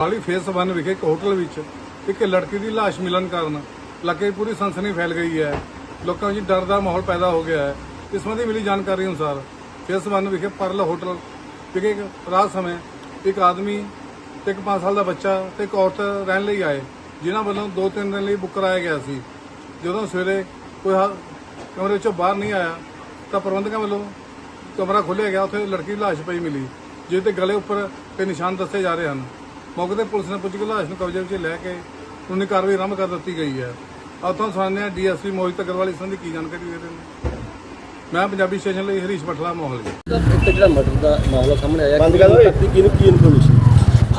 ਹਾਲੀ ਫੇਸ 1 ਵਿਖੇ ਇੱਕ ਹੋਟਲ ਵਿੱਚ ਇੱਕ ਲੜਕੀ ਦੀ ਲਾਸ਼ ਮਿਲਣ ਕਾਰਨ ਇਲਾਕੇ 'ਚ ਪੂਰੀ ਸਨਸਨੀ ਫੈਲ ਗਈ ਹੈ। ਲੋਕਾਂ ਵਿੱਚ ਡਰ ਦਾ ਮਾਹੌਲ ਪੈਦਾ ਹੋ ਗਿਆ ਹੈ। ਇਸ ਸੰਬੰਧੀ ਮਿਲੀ ਜਾਣਕਾਰੀ ਅਨੁਸਾਰ ਫੇਸ 1 ਵਿਖੇ ਪਰਲ ਹੋਟਲ ਵਿਖੇ ਰਾਤ ਸਮੇਂ ਇੱਕ ਆਦਮੀ ਤੇ ਇੱਕ 5 ਸਾਲ ਦਾ ਬੱਚਾ ਤੇ ਇੱਕ ਔਰਤ ਰਹਿਣ ਲਈ ਆਏ, ਜਿਨ੍ਹਾਂ ਵੱਲੋਂ 2-3 ਦਿਨ ਲਈ ਬੁੱਕ ਕਰਾਇਆ ਗਿਆ ਸੀ। ਜਦੋਂ ਸਵੇਰੇ ਕੋਈ ਕਮਰੇ ਵਿੱਚੋਂ ਬਾਹਰ ਨਹੀਂ ਆਇਆ, ਤਾਂ ਪ੍ਰਬੰਧਕਾਂ ਵੱਲੋਂ ਕਮਰਾ ਖੋਲ੍ਹਿਆ ਗਿਆ, ਉੱਥੇ ਲੜਕੀ ਦੀ ਲਾਸ਼ ਪਈ ਮਿਲੀ, ਜਿਹਦੇ ਗਲੇ ਉੱਪਰ ਤੇ ਨਿਸ਼ਾਨ ਦੱਸੇ ਜਾ ਰਹੇ ਹਨ। ਮੌਕੇ ਤੇ ਪੁਲਿਸ ਨੇ ਪੁੱਛ ਕੇ ਲਾਸ਼ ਨੂੰ ਕਬਜ਼ੇ ਵਿੱਚ ਲੈ ਕੇ ਕਾਨੂੰਨੀ ਕਾਰਵਾਈ ਆਰੰਭ ਕਰ ਦਿੱਤੀ ਗਈ ਹੈ। ਆਪ ਤੋਂ ਹਾਂ ਡੀਐਸਪੀ ਮੋਹਿਤ ਅਗਰਵਾਲ ਇਸ ਸੰਬੰਧੀ ਕੀ ਜਾਣਕਾਰੀ ਦੇ ਰਹੇ ਨੇ। ਮੈਂ ਪੰਜਾਬੀ ਸਟੇਸ਼ਨ ਲਈ ਹਰੀਸ਼ ਬਠਲਾ ਮੋਹਲ। ਇੱਕ ਜਿਹੜਾ ਮਰਡਰ ਦਾ ਮਾਮਲਾ ਸਾਹਮਣੇ ਆਇਆ ਬੰਦ ਕਰ ਓਏ ਕਿਹਨੂੰ ਕੀ ਇਨਫੋਰਮੇਸ਼ਨ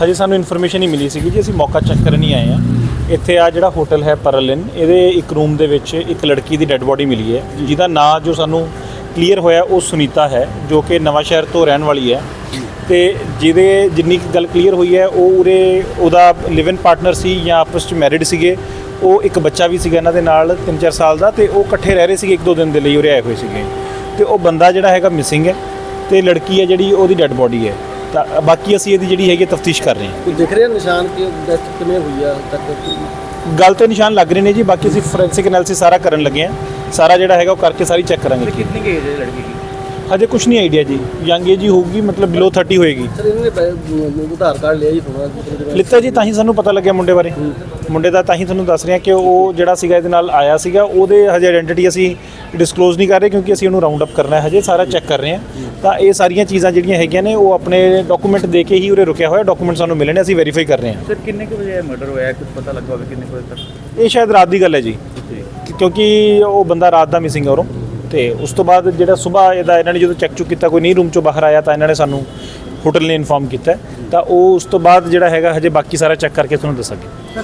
ਹਜੇ ਸਾਨੂੰ ਇਨਫੋਰਮੇਸ਼ਨ ਹੀ ਮਿਲੀ ਸੀਗੀ ਜੀ ਅਸੀਂ ਮੌਕਾ ਚੈੱਕ ਕਰਨ ਹੀ ਆਏ ਆ ਇੱਥੇ ਆ ਜਿਹੜਾ ਹੋਟਲ ਹੈ ਪਰਲਿਨ ਇਹਦੇ ਇੱਕ ਰੂਮ ਦੇ ਵਿੱਚ ਇੱਕ ਲੜਕੀ ਦੀ ਡੈੱਡ ਬੋਡੀ ਮਿਲੀ ਹੈ। ਜਿਹਦਾ ਨਾਂ ਜੋ ਸਾਨੂੰ ਕਲੀਅਰ ਹੋਇਆ ਉਹ ਸੁਨੀਤਾ ਹੈ ਜੋ ਕਿ ਨਵਾਂ ਸ਼ਹਿਰ ਤੋਂ ਰਹਿਣ ਵਾਲੀ ਹੈ। ਤੇ ਜਿਹਦੇ ਜਿੰਨੀ ਕੁ ਗੱਲ ਕਲੀਅਰ ਹੋਈ ਹੈ ਉਹ ਉਰੇ ਉਹਦਾ ਲਿਵ ਇਨ ਪਾਰਟਨਰ ਸੀ ਜਾਂ ਆਪਸ ਵਿੱਚ ਮੈਰਿਡ ਸੀਗੇ ਉਹ ਇੱਕ ਬੱਚਾ ਵੀ ਸੀਗਾ ਇਹਨਾਂ ਦੇ ਨਾਲ 3-4 ਸਾਲ ਦਾ ਤੇ ਉਹ ਇਕੱਠੇ ਰਹਿ ਰਹੇ ਸੀਗੇ ਇੱਕ ਦੋ ਦਿਨ ਦੇ ਲਈ ਉਰੇ ਆਏ ਹੋਏ ਸੀਗੇ। ਤੇ ਉਹ ਬੰਦਾ ਜਿਹੜਾ ਹੈਗਾ ਮਿਸਿੰਗ ਹੈ ਤੇ ਲੜਕੀ ਹੈ ਜਿਹੜੀ ਉਹਦੀ ਡੈੱਡ ਬੋਡੀ ਹੈ। ਤਾਂ ਬਾਕੀ ਅਸੀਂ ਇਹਦੀ ਜਿਹੜੀ ਹੈਗੀ ਤਫਤੀਸ਼ ਕਰ ਰਹੇ ਹਾਂ। ਕੋਈ ਦਿਖ ਰਿਹਾ ਨਿਸ਼ਾਨ ਕਿ ਡੈਥ ਕਿਵੇਂ ਹੋਈ ਆ ਤੱਕ? ਗੱਲ ਤੇ ਨਿਸ਼ਾਨ ਲੱਗ ਰਹੇ ਨੇ ਜੀ ਬਾਕੀ ਅਸੀਂ ਫੋਰੈਂਸਿਕ ਐਨਾਲਿਸਿਸ ਸਾਰਾ ਕਰਨ ਲੱਗੇ ਆ ਸਾਰਾ ਜਿਹੜਾ ਹੈਗਾ ਉਹ ਕਰਕੇ ਸਾਰੀ ਚੈੱਕ ਕਰਾਂਗੇ। ਕਿੰਨੀ ਏਜ ਹੈ ਲੜਕੀ ਦੀ? ਹਜੇ ਕੁਝ ਨਹੀਂ ਆਈਡੀਆ ਜੀ। ਯੰਗ ਏਜ ਹੀ ਹੋਊਗੀ ਮਤਲਬ ਬਿਲੋ 30 ਹੋਏਗੀ। ਸਰ ਇਹਨਾਂ ਨੇ ਪੈ- ਆਧਾਰ ਕਾਰਡ ਲਿਆ ਜੀ ਥੋੜਾ ਲਿੱਤਾ ਜੀ ਤਾਂ ਹੀ ਸਾਨੂੰ ਪਤਾ ਲੱਗਿਆ ਮੁੰਡੇ ਬਾਰੇ। ਮੁੰਡੇ ਦਾ ਤਾਂ ਹੀ ਤੁਹਾਨੂੰ ਦੱਸ ਰਹੇ ਕਿ ਉਹ ਜਿਹੜਾ ਸੀਗਾ ਇਹਦੇ ਨਾਲ ਆਇਆ ਸੀਗਾ ਉਹਦੇ ਹਜੇ ਆਇਡੈਂਟੀਟੀ ਅਸੀਂ ਡਿਸਕਲੋਜ਼ ਨਹੀਂ ਕਰ ਰਹੇ ਕਿਉਂਕਿ ਅਸੀਂ ਉਹਨੂੰ ਰਾਉਂਡ ਅਪ ਕਰਨਾ ਹੈ ਹਜੇ ਸਾਰਾ ਚੈੱਕ ਕਰ ਰਹੇ ਹਾਂ। ਤਾਂ ਇਹ ਸਾਰੀਆਂ ਚੀਜ਼ਾਂ ਜਿਹੜੀਆਂ ਹੈਗੀਆਂ ਨੇ ਉਹ ਆਪਣੇ ਡਾਕੂਮੈਂਟ ਦੇ ਕੇ ਹੀ ਉਰੇ ਰੁਕਿਆ ਹੋਇਆ ਡਾਕੂਮੈਂਟ ਸਾਨੂੰ ਮਿਲੇ ਨੇ ਅਸੀਂ ਵੈਰੀਫਾਈ ਕਰ ਰਹੇ ਹਾਂ। ਸਰ ਕਿੰਨੇ ਕੁ ਵਜੇ ਮਰਡਰ ਹੋਇਆ? ਕੁਝ ਪਤਾ ਲੱਗਾ ਹੋਵੇ ਕਿੰਨੇ ਕੁ ਵਜੇ ਤੱਕ? ਇਹ ਸ਼ਾਇਦ ਰਾਤ ਦੀ ਗੱਲ ਹੈ ਜੀ। ਕਿਉਂਕਿ ਉਹ ਬੰਦਾ ਰਾਤ ਦਾ ਮਿਸਿੰਗ ਹੈ ਉਰੋਂ। ਤੇ ਉਸ ਤੋਂ ਬਾਅਦ ਜਿਹੜਾ ਸਵੇਰ ਇਹਦਾ ਇਹਨਾਂ ਨੇ ਜਦੋਂ ਚੈੱਕ ਚੁੱਕ ਕੀਤਾ, ਕੋਈ ਨਹੀਂ ਰੂਮ ਚੋਂ ਬਾਹਰ ਆਇਆ ਤਾਂ ਇਹਨਾਂ ਨੇ ਸਾਨੂੰ ਹੋਟਲ ਨੇ ਇਨਫਾਰਮ ਕੀਤਾ। ਤਾਂ ਉਹ ਉਸ ਤੋਂ ਬਾਅਦ ਜਿਹੜਾ ਹੈਗਾ ਹਜੇ ਬਾਕੀ ਸਾਰਾ ਚੈੱਕ ਕਰਕੇ ਤੁਹਾਨੂੰ ਦੱਸਾਂਗੇ।